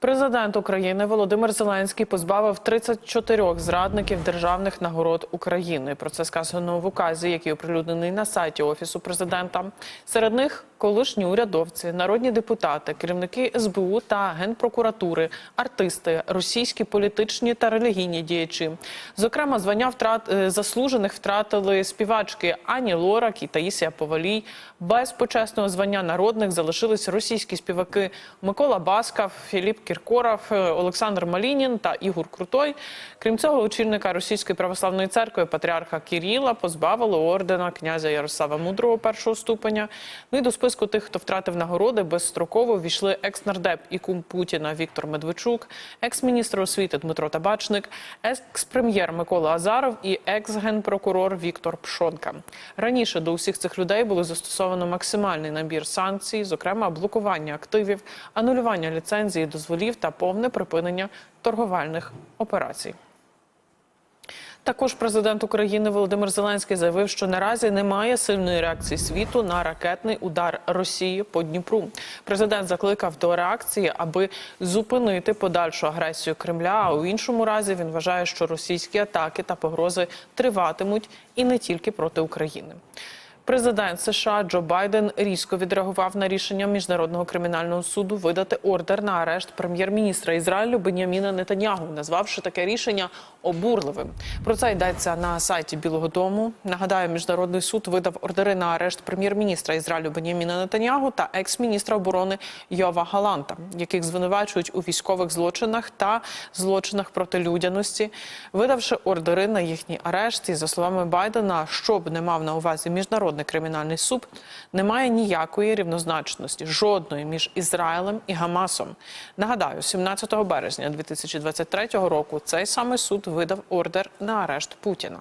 Президент України Володимир Зеленський позбавив 34 зрадників державних нагород України. Про це сказано в указі, який оприлюднений на сайті офісу президента. Серед них колишні урядовці, народні депутати, керівники СБУ та генпрокуратури, артисти, російські політичні та релігійні діячі. Зокрема, звання втрат е, заслужених втратили співачки Ані Лорак і Таїсія Повалій. Без почесного звання народних залишились російські співаки Микола Баскав, Філіп Кіркоров, е, Олександр Малінін та Ігор Крутой. Крім цього, очільника Російської православної церкви патріарха Кіріла позбавили ордена князя Ярослава Мудрого першого ступеня. Ну і до списку тих, хто втратив нагороди, безстроково війшли екс-нардеп і кум Путіна Віктор Медведчук, екс-міністр освіти Дмитро Табачник, екс-прем'єр Микола Азаров і екс-генпрокурор Віктор Пшонка. Раніше до усіх цих людей було застосовано максимальний набір санкцій, зокрема блокування активів, анулювання ліцензії, дозволів та повне припинення торговельних операцій. Також президент України Володимир Зеленський заявив, що наразі немає сильної реакції світу на ракетний удар Росії по Дніпру. Президент закликав до реакції, аби зупинити подальшу агресію Кремля. А у іншому разі він вважає, що російські атаки та погрози триватимуть і не тільки проти України. Президент США Джо Байден різко відреагував на рішення міжнародного кримінального суду видати ордер на арешт прем'єр-міністра Ізраїлю Беняміна Нетаньягу, назвавши таке рішення обурливим. Про це йдеться на сайті Білого Дому. Нагадаю, міжнародний суд видав ордери на арешт прем'єр-міністра Ізраїлю Беняміна Нетаньягу та екс-міністра оборони Йова Галанта, яких звинувачують у військових злочинах та злочинах проти людяності, видавши ордери на їхній арешт. І за словами Байдена, що б не мав на увазі міжнародний міжнародний кримінальний суд не має ніякої рівнозначності жодної між Ізраїлем і Гамасом. Нагадаю, 17 березня 2023 року цей самий суд видав ордер на арешт Путіна.